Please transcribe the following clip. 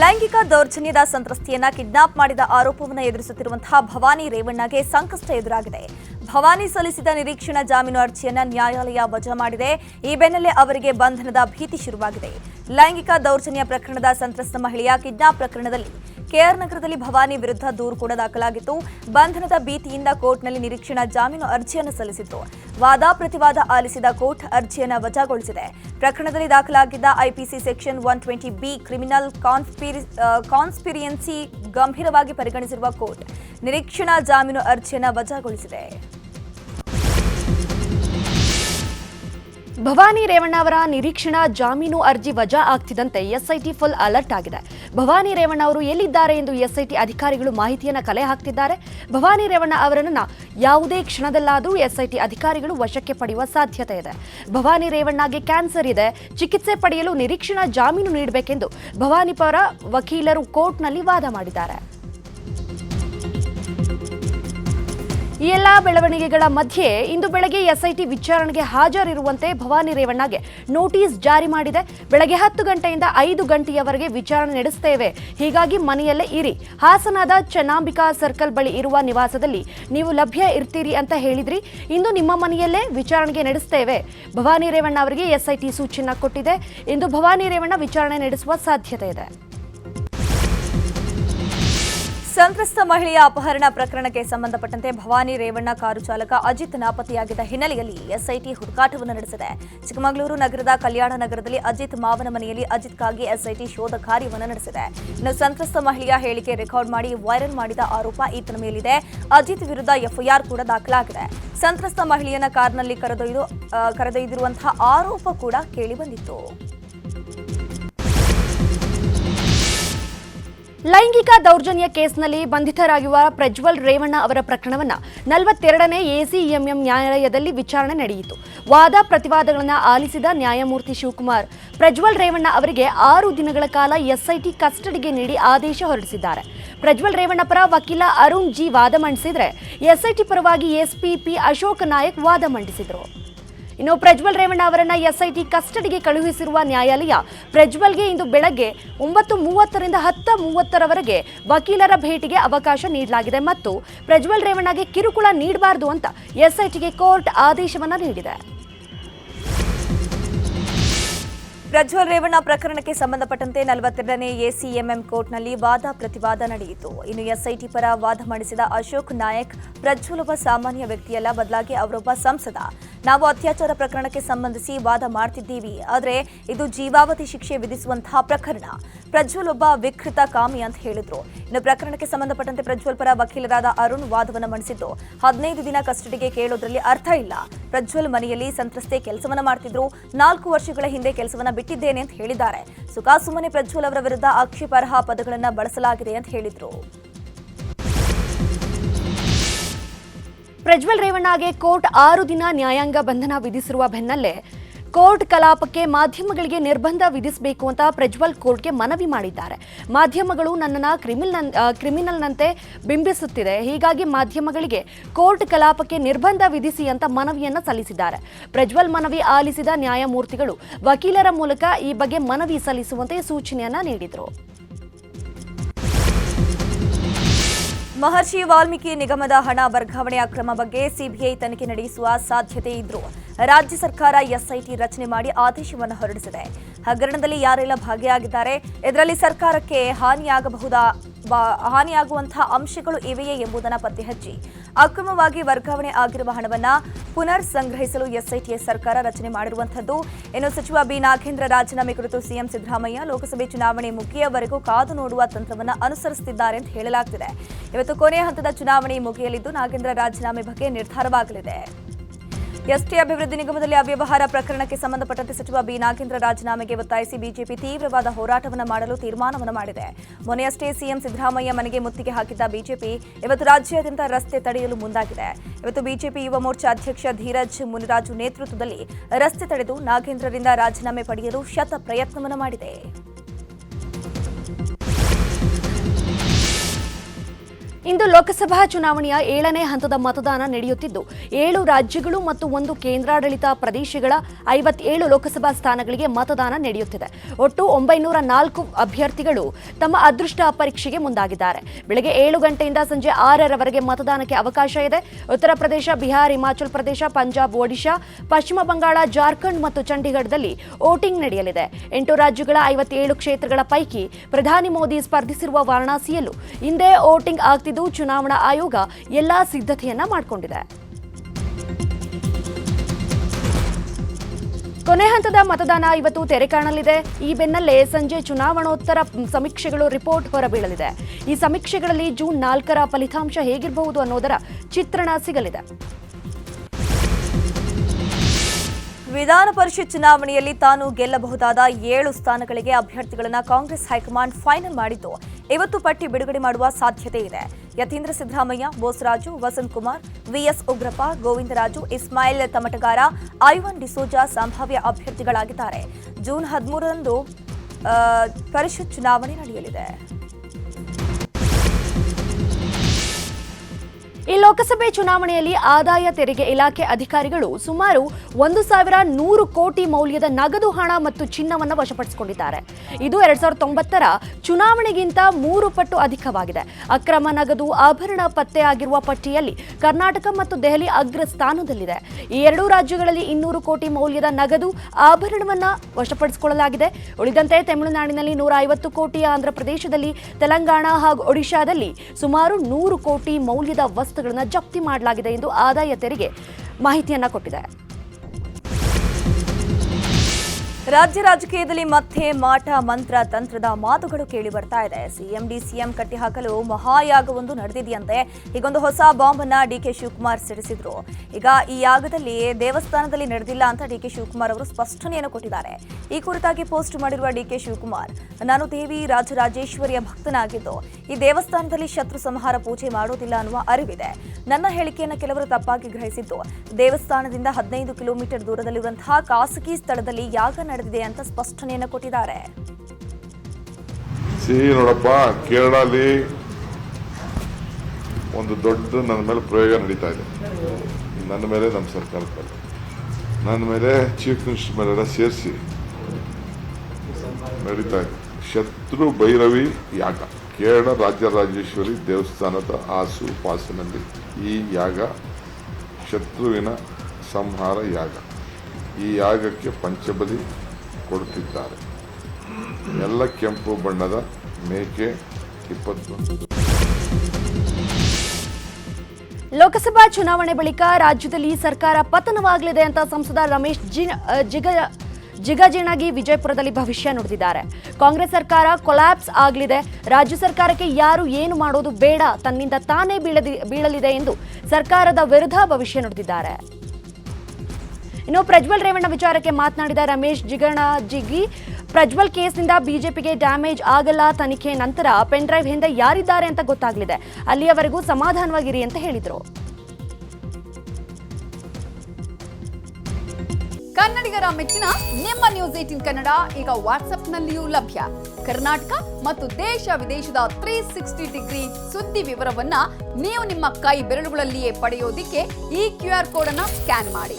ಲೈಂಗಿಕ ದೌರ್ಜನ್ಯದ ಸಂತ್ರಸ್ತೆಯನ್ನ ಕಿಡ್ನಾಪ್ ಮಾಡಿದ ಆರೋಪವನ್ನು ಎದುರಿಸುತ್ತಿರುವಂತಹ ಭವಾನಿ ರೇವಣ್ಣಗೆ ಸಂಕಷ್ಟ ಎದುರಾಗಿದೆ. ಭವಾನಿ ಸಲ್ಲಿಸಿದ ನಿರೀಕ್ಷಣಾ ಜಾಮೀನು ಅರ್ಜಿಯನ್ನ ನ್ಯಾಯಾಲಯ ವಜಾ ಮಾಡಿದೆ. ಈ ಬೆನ್ನಲ್ಲೇ ಅವರಿಗೆ ಬಂಧನದ ಭೀತಿ ಶುರುವಾಗಿದೆ. ಲೈಂಗಿಕ ದೌರ್ಜನ್ಯ ಪ್ರಕರಣದ ಸಂತ್ರಸ್ತ ಮಹಿಳೆಯ ಕಿಡ್ನಾಪ್ ಪ್ರಕರಣದಲ್ಲಿ ಕೆಆರ್ ನಗರದಲ್ಲಿ ಭವಾನಿ ವಿರುದ್ಧ ದೂರು ಕೂಡ ದಾಖಲಾಗಿತ್ತು. ಬಂಧನದ ಭೀತಿಯಿಂದ ಕೋರ್ಟ್ನಲ್ಲಿ ನಿರೀಕ್ಷಣಾ ಜಾಮೀನು ಅರ್ಜಿಯನ್ನು ಸಲ್ಲಿಸಿತ್ತು. ವಾದ ಪ್ರತಿವಾದ ಆಲಿಸಿದ ಕೋರ್ಟ್ ಅರ್ಜಿಯನ್ನು ವಜಾಗೊಳಿಸಿದೆ. ಪ್ರಕರಣದಲ್ಲಿ ದಾಖಲಾಗಿದ್ದ IPC section one twenty B criminal ಕಾನ್ಸ್ಪಿರಿ conspiracy ಗಂಭೀರವಾಗಿ ಪರಿಗಣಿಸಿರುವ ಕೋರ್ಟ್ ನಿರೀಕ್ಷಣಾ ಜಾಮೀನು ಅರ್ಜಿಯನ್ನು ವಜಾಗೊಳಿಸಿದೆ. ಭವಾನಿ ರೇವಣ್ಣ ಅವರ ನಿರೀಕ್ಷಣಾ ಜಾಮೀನು ಅರ್ಜಿ ವಜಾ ಆಗ್ತಿದ್ದಂತೆ ಎಸ್ಐಟಿ ಫುಲ್ ಅಲರ್ಟ್ ಆಗಿದೆ. ಭವಾನಿ ರೇವಣ್ಣ ಅವರು ಎಲ್ಲಿದ್ದಾರೆ ಎಂದು ಎಸ್ಐಟಿ ಅಧಿಕಾರಿಗಳು ಮಾಹಿತಿಯನ್ನು ಕಲೆ ಹಾಕ್ತಿದ್ದಾರೆ. ಭವಾನಿ ರೇವಣ್ಣ ಅವರನ್ನು ಯಾವುದೇ ಕ್ಷಣದಲ್ಲಾದರೂ ಎಸ್ಐಟಿ ಅಧಿಕಾರಿಗಳು ವಶಕ್ಕೆ ಪಡೆಯುವ ಸಾಧ್ಯತೆ ಇದೆ. ಭವಾನಿ ರೇವಣ್ಣಗೆ ಕ್ಯಾನ್ಸರ್ ಇದೆ. ಚಿಕಿತ್ಸೆ ಪಡೆಯಲು ನಿರೀಕ್ಷಣಾ ಜಾಮೀನು ನೀಡಬೇಕೆಂದು ಭವಾನಿ ಪರ ವಕೀಲರು ಕೋರ್ಟ್ನಲ್ಲಿ ವಾದ ಮಾಡಿದ್ದಾರೆ. ಈ ಎಲ್ಲ ಬೆಳವಣಿಗೆಗಳ ಮಧ್ಯೆ ಇಂದು ಬೆಳಗ್ಗೆ ಎಸ್ಐಟಿ ವಿಚಾರಣೆಗೆ ಹಾಜರಿರುವಂತೆ ಭವಾನಿ ರೇವಣ್ಣಗೆ ನೋಟಿಸ್ ಜಾರಿ ಮಾಡಿದೆ. ಬೆಳಗ್ಗೆ ಹತ್ತು ಗಂಟೆಯಿಂದ ಐದು ಗಂಟೆಯವರೆಗೆ ವಿಚಾರಣೆ ನಡೆಸುತ್ತೇವೆ. ಹೀಗಾಗಿ ಮನೆಯಲ್ಲೇ ಇರಿ. ಹಾಸನದ ಚನ್ನಾಂಬಿಕಾ ಸರ್ಕಲ್ ಬಳಿ ಇರುವ ನಿವಾಸದಲ್ಲಿ ನೀವು ಲಭ್ಯ ಇರ್ತೀರಿ ಅಂತ ಹೇಳಿದ್ರಿ. ಇಂದು ನಿಮ್ಮ ಮನೆಯಲ್ಲೇ ವಿಚಾರಣೆಗೆ ನಡೆಸುತ್ತೇವೆ. ಭವಾನಿ ರೇವಣ್ಣ ಅವರಿಗೆ ಎಸ್ಐಟಿ ಸೂಚನೆ ಕೊಟ್ಟಿದೆ. ಇಂದು ಭವಾನಿ ರೇವಣ್ಣ ವಿಚಾರಣೆ ನಡೆಸುವ ಸಾಧ್ಯತೆ ಇದೆ. ಸಂತ್ರಸ್ತ ಮಹಿಳೆಯ ಅಪಹರಣ ಪ್ರಕರಣಕ್ಕೆ ಸಂಬಂಧಪಟ್ಟಂತೆ ಭವಾನಿ ರೇವಣ್ಣ ಕಾರು ಚಾಲಕ ಅಜಿತ್ ನಾಪತ್ತೆಯಾಗಿದ್ದ ಹಿನ್ನೆಲೆಯಲ್ಲಿ ಎಸ್ಐಟಿ ಹುಡುಕಾಟವನ್ನು ನಡೆಸಿದೆ. ಚಿಕ್ಕಮಗಳೂರು ನಗರದ ಕಲ್ಯಾಣ ನಗರದಲ್ಲಿ ಅಜಿತ್ ಮಾವನ ಮನೆಯಲ್ಲಿ ಅಜಿತ್ಗಾಗಿ ಎಸ್ಐಟಿ ಶೋಧ ಕಾರ್ಯವನ್ನು ನಡೆಸಿದೆ. ಇನ್ನು ಸಂತ್ರಸ್ತ ಮಹಿಳೆಯ ಹೇಳಿಕೆ ರೆಕಾರ್ಡ್ ಮಾಡಿ ವೈರಲ್ ಮಾಡಿದ ಆರೋಪ ಈತನ ಮೇಲಿದೆ. ಅಜಿತ್ ವಿರುದ್ಧ ಎಫ್ಐಆರ್ ಕೂಡ ದಾಖಲಾಗಿದೆ. ಸಂತ್ರಸ್ತ ಮಹಿಳೆಯನ್ನ ಕಾರ್ನಲ್ಲಿ ಕರೆದೊಯ್ದು ಕರೆದೊಯ್ದಿರುವಂತಹ ಆರೋಪ ಕೂಡ ಕೇಳಿಬಂದಿತ್ತು ಲೈಂಗಿಕ ದೌರ್ಜನ್ಯ ಕೇಸ್ನಲ್ಲಿ ಬಂಧಿತರಾಗಿರುವ ಪ್ರಜ್ವಲ್ ರೇವಣ್ಣ ಅವರ ಪ್ರಕರಣವನ್ನು ನಲವತ್ತೆರಡನೇ ಎಸಿಎಂಎಂ ನ್ಯಾಯಾಲಯದಲ್ಲಿ ವಿಚಾರಣೆ ನಡೆಯಿತು. ವಾದ ಪ್ರತಿವಾದಗಳನ್ನು ಆಲಿಸಿದ ನ್ಯಾಯಮೂರ್ತಿ ಶಿವಕುಮಾರ್, ಪ್ರಜ್ವಲ್ ರೇವಣ್ಣ ಅವರಿಗೆ ಆರು ದಿನಗಳ ಕಾಲ ಎಸ್ಐಟಿ ಕಸ್ಟಡಿಗೆ ನೀಡಿ ಆದೇಶ ಹೊರಡಿಸಿದ್ದಾರೆ. ಪ್ರಜ್ವಲ್ ರೇವಣ್ಣ ಪರ ವಕೀಲ ಅರುಣ್ ಜಿ ವಾದ ಮಂಡಿಸಿದರೆ, ಎಸ್ಐಟಿ ಪರವಾಗಿ ಎಸ್ಪಿಪಿ ಅಶೋಕ್ ನಾಯಕ್ ವಾದ ಮಂಡಿಸಿದರು. ಇನ್ನು ಪ್ರಜ್ವಲ್ ರೇವಣ್ಣ ಅವರನ್ನ ಎಸ್ಐಟಿ ಕಸ್ಟಡಿಗೆ ಕಳುಹಿಸಿರುವ ನ್ಯಾಯಾಲಯ ಪ್ರಜ್ವಲ್ಗೆ ಇಂದು ಬೆಳಗ್ಗೆ ಒಂಬತ್ತು ಮೂವತ್ತರಿಂದ ಹತ್ತ ಮೂವತ್ತರವರೆಗೆ ವಕೀಲರ ಭೇಟಿಗೆ ಅವಕಾಶ ನೀಡಲಾಗಿದೆ ಮತ್ತು ಪ್ರಜ್ವಲ್ ರೇವಣ್ಣಗೆ ಕಿರುಕುಳ ನೀಡಬಾರದು ಅಂತ ಎಸ್ಐಟಿಗೆ ಕೋರ್ಟ್ ಆದೇಶವನ್ನು ನೀಡಿದೆ. ಪ್ರಜ್ವಲ್ ರೇವಣ್ಣ ಪ್ರಕರಣಕ್ಕೆ ಸಂಬಂಧಪಟ್ಟಂತೆ ನಲವತ್ತೆರಡನೇ ಎಸಿಎಂಎಂ ಕೋರ್ಟ್ನಲ್ಲಿ ವಾದ ಪ್ರತಿವಾದ ನಡೆಯಿತು. ಇನ್ನು ಎಸ್ಐಟಿ ಪರ ವಾದ ಮಂಡಿಸಿದ ಅಶೋಕ್ ನಾಯಕ್, ಪ್ರಜ್ವಲ್ ಒಬ್ಬ ಸಾಮಾನ್ಯ ವ್ಯಕ್ತಿಯಲ್ಲ, ಬದಲಾಗಿ ಅವರೊಬ್ಬ ಸಂಸದ. ನಾವು ಅತ್ಯಾಚಾರ ಪ್ರಕರಣಕ್ಕೆ ಸಂಬಂಧಿಸಿ ವಾದ ಮಾಡ್ತಿದ್ದೀವಿ. ಆದರೆ ಇದು ಜೀವಾವಧಿ ಶಿಕ್ಷೆ ವಿಧಿಸುವಂತಹ ಪ್ರಕರಣ. ಪ್ರಜ್ವಲ್ ಒಬ್ಬ ವಿಕೃತ ಕಾಮಿ ಅಂತ ಹೇಳಿದ್ರು. ಇನ್ನು ಪ್ರಕರಣಕ್ಕೆ ಸಂಬಂಧಪಟ್ಟಂತೆ ಪ್ರಜ್ವಲ್ ಪರ ವಕೀಲರಾದ ಅರುಣ್ ವಾದವನ್ನು ಮಂಡಿಸಿದ್ದು ಹದಿನೈದು ದಿನ ಕಸ್ಟಡಿಗೆ ಕೇಳೋದ್ರಲ್ಲಿ ಅರ್ಥ ಇಲ್ಲ. ಪ್ರಜ್ವಲ್ ಮನೆಯಲ್ಲಿ ಸಂತ್ರಸ್ತೆ ಕೆಲಸವನ್ನ ಮಾಡ್ತಿದ್ರು. ನಾಲ್ಕು ವರ್ಷಗಳ ಹಿಂದೆ ಕೆಲಸವನ್ನ ಬಿಟ್ಟಿದ್ದೇನೆ ಅಂತ ಹೇಳಿದ್ದಾರೆ. ಸುಖಾಸುಮ್ಮನೆ ಪ್ರಜ್ವಲ್ ಅವರ ವಿರುದ್ಧ ಆಕ್ಷೇಪಾರ್ಹ ಪದಗಳನ್ನ ಬಳಸಲಾಗಿದೆ ಅಂತ ಹೇಳಿದ್ರು. ಪ್ರಜ್ವಲ್ ರೇವಣ್ಣಗೆ ಕೋರ್ಟ್ ಆರು ದಿನ ನ್ಯಾಯಾಂಗ ಬಂಧನ ವಿಧಿಸಿರುವ ಬೆನ್ನಲ್ಲೇ ಕೋರ್ಟ್ ಕಲಾಪಕ್ಕೆ ಮಾಧ್ಯಮಗಳಿಗೆ ನಿರ್ಬಂಧ ವಿಧಿಸಬೇಕು ಅಂತ ಪ್ರಜ್ವಲ್ ಕೋರ್ಟ್ಗೆ ಮನವಿ ಮಾಡಿದ್ದಾರೆ. ಮಾಧ್ಯಮಗಳು ನನ್ನನ್ನು ಕ್ರಿಮಿನಲ್ ಕ್ರಿಮಿನಲ್ನಂತೆ ಬಿಂಬಿಸುತ್ತಿದೆ. ಹೀಗಾಗಿ ಮಾಧ್ಯಮಗಳಿಗೆ ಕೋರ್ಟ್ ಕಲಾಪಕ್ಕೆ ನಿರ್ಬಂಧ ವಿಧಿಸಿ ಅಂತ ಮನವಿಯನ್ನು ಸಲ್ಲಿಸಿದ್ದಾರೆ. ಪ್ರಜ್ವಲ್ ಮನವಿ ಆಲಿಸಿದ ನ್ಯಾಯಮೂರ್ತಿಗಳು ವಕೀಲರ ಮೂಲಕ ಈ ಬಗ್ಗೆ ಮನವಿ ಸಲ್ಲಿಸುವಂತೆ ಸೂಚನೆಯನ್ನ ನೀಡಿದರು. ಮಹರ್ಷಿ ವಾಲ್ಮೀಕಿ ನಿಗಮದ ಹಣ ವರ್ಗಾವಣೆ ಅಕ್ರಮ ಬಗ್ಗೆ ಸಿಬಿಐ ತನಿಖೆ ನಡೆಸುವ ಸಾಧ್ಯತೆ ಇದ್ರೂ ರಾಜ್ಯ ಸರ್ಕಾರ ಎಸ್ಐಟಿ ರಚನೆ ಮಾಡಿ ಆದೇಶವನ್ನು ಹೊರಡಿಸಿದೆ. ಹಗರಣದಲ್ಲಿ ಯಾರೆಲ್ಲ ಭಾಗಿಯಾಗಿದ್ದಾರೆ? ಇದರಲ್ಲಿ ಸರ್ಕಾರಕ್ಕೆ ಹಾನಿಯಾಗಬಹುದಾ? ಹಾನಿಯಾಗುವಂತಹ ಅಂಶಗಳು ಇವೆಯೇ ಎಂಬುದನ್ನು ಪತ್ತೆಹಚ್ಚಿ. ಅಕ್ರಮವಾಗಿ ವರ್ಗಾವಣೆ ಆಗಿರುವ ಹಣವನ್ನ ಪುನರ್ ಸಂಗ್ರಹಿಸಲು ಎಸ್ಐಟಿಎ ಸರ್ಕಾರ ರಚನೆ ಮಾಡಿರುವಂಥದ್ದು. ಇನ್ನು ಸಚಿವ ಬಿ. ನಾಗೇಂದ್ರ ರಾಜೀನಾಮೆ ಕುರಿತು ಸಿಎಂ ಸಿದ್ದರಾಮಯ್ಯ ಲೋಕಸಭೆ ಚುನಾವಣೆ ಮುಗಿಯವರೆಗೂ ಕಾದು ನೋಡುವ ತಂತ್ರವನ್ನು ಅನುಸರಿಸುತ್ತಿದ್ದಾರೆ ಅಂತ ಹೇಳಲಾಗ್ತಿದೆ. ಇವತ್ತು ಕೊನೆಯ ಹಂತದ ಚುನಾವಣೆ ಮುಗಿಯಲಿದ್ದು ನಾಗೇಂದ್ರ ರಾಜೀನಾಮೆ ಬಗ್ಗೆ ನಿರ್ಧಾರವಾಗಲಿದೆ. ಎಸ್ಟಿ ಅಭಿವೃದ್ಧಿ ನಿಗಮದಲ್ಲಿ ಅವ್ಯವಹಾರ ಪ್ರಕರಣಕ್ಕೆ ಸಂಬಂಧಪಟ್ಟಂತೆ ಸಚಿವ ಬಿ. ನಾಗೇಂದ್ರ ರಾಜೀನಾಮೆಗೆ ಒತ್ತಾಯಿಸಿ ಬಿಜೆಪಿ ತೀವ್ರವಾದ ಹೋರಾಟವನ್ನು ಮಾಡಲು ತೀರ್ಮಾನವನ್ನು ಮಾಡಿದೆ. ಮೊನ್ನೆಯಷ್ಟೇ ಸಿಎಂ ಸಿದ್ದರಾಮಯ್ಯ ಮನೆಗೆ ಮುತ್ತಿಗೆ ಹಾಕಿದ್ದ ಬಿಜೆಪಿ ಇವತ್ತು ರಾಜ್ಯಾದ್ಯಂತ ರಸ್ತೆ ತಡೆಯಲು ಮುಂದಾಗಿದೆ. ಇವತ್ತು ಬಿಜೆಪಿ ಯುವ ಮೋರ್ಚಾ ಅಧ್ಯಕ್ಷ ಧೀರಜ್ ಮುನಿರಾಜು ನೇತೃತ್ವದಲ್ಲಿ ರಸ್ತೆ ತಡೆದು ನಾಗೇಂದ್ರರಿಂದ ರಾಜೀನಾಮೆ ಪಡೆಯಲು ಶತ ಪ್ರಯತ್ನವನ್ನು ಮಾಡಿದೆ. ಇಂದು ಲೋಕಸಭಾ ಚುನಾವಣೆಯ ಏಳನೇ ಹಂತದ ಮತದಾನ ನಡೆಯುತ್ತಿದ್ದು, ಏಳು ರಾಜ್ಯಗಳು ಮತ್ತು ಒಂದು ಕೇಂದ್ರಾಡಳಿತ ಪ್ರದೇಶಗಳ ಐವತ್ತೇಳು ಲೋಕಸಭಾ ಸ್ಥಾನಗಳಿಗೆ ಮತದಾನ ನಡೆಯುತ್ತಿದೆ. ಒಟ್ಟು ಒಂಬೈನೂರ ನಾಲ್ಕು ಅಭ್ಯರ್ಥಿಗಳು ತಮ್ಮ ಅದೃಷ್ಟ ಪರೀಕ್ಷೆಗೆ ಮುಂದಾಗಿದ್ದಾರೆ. ಬೆಳಗ್ಗೆ ಏಳು ಗಂಟೆಯಿಂದ ಸಂಜೆ ಆರರವರೆಗೆ ಮತದಾನಕ್ಕೆ ಅವಕಾಶ ಇದೆ. ಉತ್ತರ ಪ್ರದೇಶ, ಬಿಹಾರ್, ಹಿಮಾಚಲ ಪ್ರದೇಶ, ಪಂಜಾಬ್, ಒಡಿಶಾ, ಪಶ್ಚಿಮ ಬಂಗಾಳ, ಜಾರ್ಖಂಡ್ ಮತ್ತು ಚಂಡೀಗಢದಲ್ಲಿ ವೋಟಿಂಗ್ ನಡೆಯಲಿದೆ. ಎಂಟು ರಾಜ್ಯಗಳ ಐವತ್ತೇಳು ಕ್ಷೇತ್ರಗಳ ಪೈಕಿ ಪ್ರಧಾನಿ ಮೋದಿ ಸ್ಪರ್ಧಿಸಿರುವ ವಾರಣಾಸಿಯಲ್ಲೂ ಹಿಂದೆ ವೋಟಿಂಗ್ ಆಗ್ತಿದ್ದು ಚುನಾವಣಾ ಆಯೋಗ ಎಲ್ಲಾ ಸಿದ್ಧತೆಯನ್ನ ಮಾಡಿಕೊಂಡಿದೆ. ಕೊನೆ ಹಂತದ ಮತದಾನ ಇವತ್ತು ತೆರೆ ಕಾಣಲಿದೆ ಈ ಬೆನ್ನಲ್ಲೇ ಸಂಜೆ ಚುನಾವಣೋತ್ತರ ಸಮೀಕ್ಷೆಗಳು ರಿಪೋರ್ಟ್ ಹೊರಬೀಳಲಿದೆ. ಈ ಸಮೀಕ್ಷೆಗಳಲ್ಲಿ ಜೂನ್ ನಾಲ್ಕರ ಫಲಿತಾಂಶ ಹೇಗಿರಬಹುದು ಅನ್ನೋದರ ಚಿತ್ರಣ ಸಿಗಲಿದೆ. ವಿಧಾನ ಪರಿಷತ್ ಚುನಾವಣೆಯಲ್ಲಿ ತಾನು ಗೆಲ್ಲಬಹುದಾದ ಏಳು ಸ್ಥಾನಗಳಿಗೆ ಅಭ್ಯರ್ಥಿಗಳನ್ನು ಕಾಂಗ್ರೆಸ್ ಹೈಕಮಾಂಡ್ ಫೈನಲ್ ಮಾಡಿದ್ದು, ಇವತ್ತು ಪಟ್ಟಿ ಬಿಡುಗಡೆ ಮಾಡುವ ಸಾಧ್ಯತೆ ಇದೆ. ಯತೀಂದ್ರ ಸಿದ್ದರಾಮಯ್ಯ, ಬೋಸರಾಜು, ವಸಂತ್ ಕುಮಾರ್, ವಿಎಸ್ ಉಗ್ರಪ್ಪ, ಗೋವಿಂದರಾಜು, ಇಸ್ಮಾಯಿಲ್ ತಮಟಗಾರ, ಐವನ್ ಡಿಸೋಜಾ ಸಂಭಾವ್ಯ ಅಭ್ಯರ್ಥಿಗಳಾಗಿದ್ದಾರೆ. ಜೂನ್ ಹದಿಮೂರರಂದು ಪರಿಷತ್ ಚುನಾವಣೆ ನಡೆಯಲಿದೆ. ಈ ಲೋಕಸಭೆ ಚುನಾವಣೆಯಲ್ಲಿ ಆದಾಯ ತೆರಿಗೆ ಇಲಾಖೆ ಅಧಿಕಾರಿಗಳು ಸುಮಾರು ಒಂದು ಸಾವಿರ ನೂರು ಕೋಟಿ ಮೌಲ್ಯದ ನಗದು ಹಣ ಮತ್ತು ಚಿನ್ನವನ್ನು ವಶಪಡಿಸಿಕೊಂಡಿದ್ದಾರೆ. ಇದು ಎರಡ್ ಸಾವಿರದ ತೊಂಬತ್ತರ ಚುನಾವಣೆಗಿಂತ ಮೂರು ಪಟ್ಟು ಅಧಿಕವಾಗಿದೆ. ಅಕ್ರಮ ನಗದು ಆಭರಣ ಪತ್ತೆಯಾಗಿರುವ ಪಟ್ಟಿಯಲ್ಲಿ ಕರ್ನಾಟಕ ಮತ್ತು ದೆಹಲಿ ಅಗ್ರ ಸ್ಥಾನದಲ್ಲಿದೆ. ಈ ಎರಡೂ ರಾಜ್ಯಗಳಲ್ಲಿ ಇನ್ನೂರು ಕೋಟಿ ಮೌಲ್ಯದ ನಗದು ಆಭರಣವನ್ನು ವಶಪಡಿಸಿಕೊಳ್ಳಲಾಗಿದೆ. ಉಳಿದಂತೆ ತಮಿಳುನಾಡಿನಲ್ಲಿ ನೂರ ಐವತ್ತು ಕೋಟಿ ಆಂಧ್ರ ಪ್ರದೇಶದಲ್ಲಿ ತೆಲಂಗಾಣ ಹಾಗೂ ಒಡಿಶಾದಲ್ಲಿ ಸುಮಾರು ನೂರು ಕೋಟಿ ಮೌಲ್ಯದ ವಸ್ತುಗಳನ್ನು ಜಪ್ತಿ ಮಾಡಲಾಗಿದೆ ಎಂದು ಆದಾಯ ತೆರಿಗೆ ಮಾಹಿತಿಯನ್ನು ಕೊಟ್ಟಿದೆ. ರಾಜ್ಯ ರಾಜಕೀಯದಲ್ಲಿ ಮತ್ತೆ ಮಾಟ ಮಂತ್ರ ತಂತ್ರದ ಮಾತುಗಳು ಕೇಳಿ ಬರ್ತಾ ಇದೆ. ಸಿಎಂ ಡಿ ಸಿಎಂ ಕಟ್ಟಿಹಾಕಲು ಮಹಾಯಾಗವೊಂದು ನಡೆದಿದೆಯಂತೆ ಈಗೊಂದು ಹೊಸ ಬಾಂಬ್ ಅನ್ನ ಡಿಕೆ ಶಿವಕುಮಾರ್ ಸಿಡಿಸಿದ್ರು. ಈಗ ಈ ಯಾಗದಲ್ಲಿ ದೇವಸ್ಥಾನದಲ್ಲಿ ನಡೆದಿಲ್ಲ ಅಂತ ಡಿಕೆ ಶಿವಕುಮಾರ್ ಅವರು ಸ್ಪಷ್ಟನೆಯನ್ನು ಕೊಟ್ಟಿದ್ದಾರೆ. ಈ ಕುರಿತಾಗಿ ಪೋಸ್ಟ್ ಮಾಡಿರುವ ಡಿಕೆ ಶಿವಕುಮಾರ್, ನಾನು ದೇವಿ ರಾಜರಾಜೇಶ್ವರಿಯ ಭಕ್ತನಾಗಿದ್ದು, ಈ ದೇವಸ್ಥಾನದಲ್ಲಿ ಶತ್ರು ಸಂಹಾರ ಪೂಜೆ ಮಾಡೋದಿಲ್ಲ ಅನ್ನುವ ಅರಿವಿದೆ. ನನ್ನ ಹೇಳಿಕೆಯನ್ನು ಕೆಲವರು ತಪ್ಪಾಗಿ ಗ್ರಹಿಸಿದ್ದು, ದೇವಸ್ಥಾನದಿಂದ ಹದಿನೈದು ಕಿಲೋಮೀಟರ್ ದೂರದಲ್ಲಿರುವಂತಹ ಖಾಸಗಿ ಸ್ಥಳದಲ್ಲಿ ಯಾಗ ನಡೆದಿದೆ ಅಂತ ಸ್ಪಷ್ಟನೆಯನ್ನು ಕೊಟ್ಟಿದ್ದಾರೆ. ನೋಡಪ್ಪ ಕೇರಳಲ್ಲಿ ಒಂದು ದೊಡ್ಡ ನನ್ನ ಮೇಲೆ ಪ್ರಯೋಗ ನಡೀತಾ ಇದೆ. ನನ್ನ ಮೇಲೆ, ನಮ್ಮ ಸರ್ಕಾರದ ನನ್ನ ಮೇಲೆ ಚೀಫ್ ಮಿನಿಸ್ಟರ್ ಮೇಲೆಲ್ಲ ಸೇರಿಸಿ ನಡೀತಾ ಇದೆ. ಶತ್ರು ಭೈರವಿ ಯಾಗ. ಕೇರಳ ರಾಜ್ಯ ರಾಜೇಶ್ವರಿ ದೇವಸ್ಥಾನದ ಆಸು ಪಾಸಿನಲ್ಲಿ ಈ ಯಾಗ, ಶತ್ರುವಿನ ಸಂಹಾರ ಯಾಗ. ಈ ಯಾಗಕ್ಕೆ ಪಂಚಬಲಿ ಕೊಡುತ್ತಿದ್ದಾರೆ. ಎಲ್ಲ ಕೆಂಪು ಬಣ್ಣದ ಮೇಕೆ ಇಪ್ಪತ್ತೊಂದು. ಲೋಕಸಭಾ ಚುನಾವಣೆ ಬಳಿಕ ರಾಜ್ಯದಲ್ಲಿ ಸರ್ಕಾರ ಪತನವಾಗಲಿದೆ ಅಂತ ಸಂಸದ ರಮೇಶ್ ಜಿಗ, ಜಿಗಜಿಣಗಿ ವಿಜಯಪುರದಲ್ಲಿ ಭವಿಷ್ಯ ನುಡಿದಿದ್ದಾರೆ. ಕಾಂಗ್ರೆಸ್ ಸರ್ಕಾರ ಕೊಲ್ಯಾಪ್ಸ್ ಆಗಲಿದೆ. ರಾಜ್ಯ ಸರ್ಕಾರಕ್ಕೆ ಯಾರು ಏನು ಮಾಡೋದು ಬೇಡ, ತನ್ನಿಂದ ತಾನೇ ಬೀಳಲಿದೆ ಎಂದು ಸರ್ಕಾರದ ವಿರುದ್ಧ ಭವಿಷ್ಯ ನುಡಿದಿದ್ದಾರೆ. ಇನ್ನು ಪ್ರಜ್ವಲ್ ರೇವಣ್ಣ ವಿಚಾರಕ್ಕೆ ಮಾತನಾಡಿದ ರಮೇಶ್ ಜಿಗಣ ಜಿಗಿ ಪ್ರಜ್ವಲ್ ಕೇಸ್ನಿಂದ ಬಿಜೆಪಿಗೆ ಡ್ಯಾಮೇಜ್ ಆಗಲ್ಲ ತನಿಖೆ ನಂತರ ಪೆನ್ ಡ್ರೈವ್ ಹಿಂದೆ ಯಾರಿದ್ದಾರೆ ಅಂತ ಗೊತ್ತಾಗಲಿದೆ. ಅಲ್ಲಿಯವರೆಗೂ ಸಮಾಧಾನವಾಗಿರಿ ಅಂತ ಹೇಳಿದರು. ಕನ್ನಡಿಗರ ಮೆಚ್ಚಿನ ನಿಮ್ಮ ನ್ಯೂಸ್ ಏಟಿನ್ ಕನ್ನಡ ಈಗ ವಾಟ್ಸ್ಆಪ್ನಲ್ಲಿಯೂ ಲಭ್ಯ. ಕರ್ನಾಟಕ ಮತ್ತು ದೇಶ ವಿದೇಶದ ತ್ರೀ ಸಿಕ್ಸ್ಟಿ ಡಿಗ್ರಿ ಸುದ್ದಿ ವಿವರವನ್ನ ನೀವು ನಿಮ್ಮ ಕೈ ಬೆರಳುಗಳಲ್ಲಿಯೇ ಪಡೆಯೋದಿಕ್ಕೆ ಈ ಕ್ಯೂ ಆರ್ ಕೋಡ್ ಅನ್ನ ಸ್ಕ್ಯಾನ್ ಮಾಡಿ.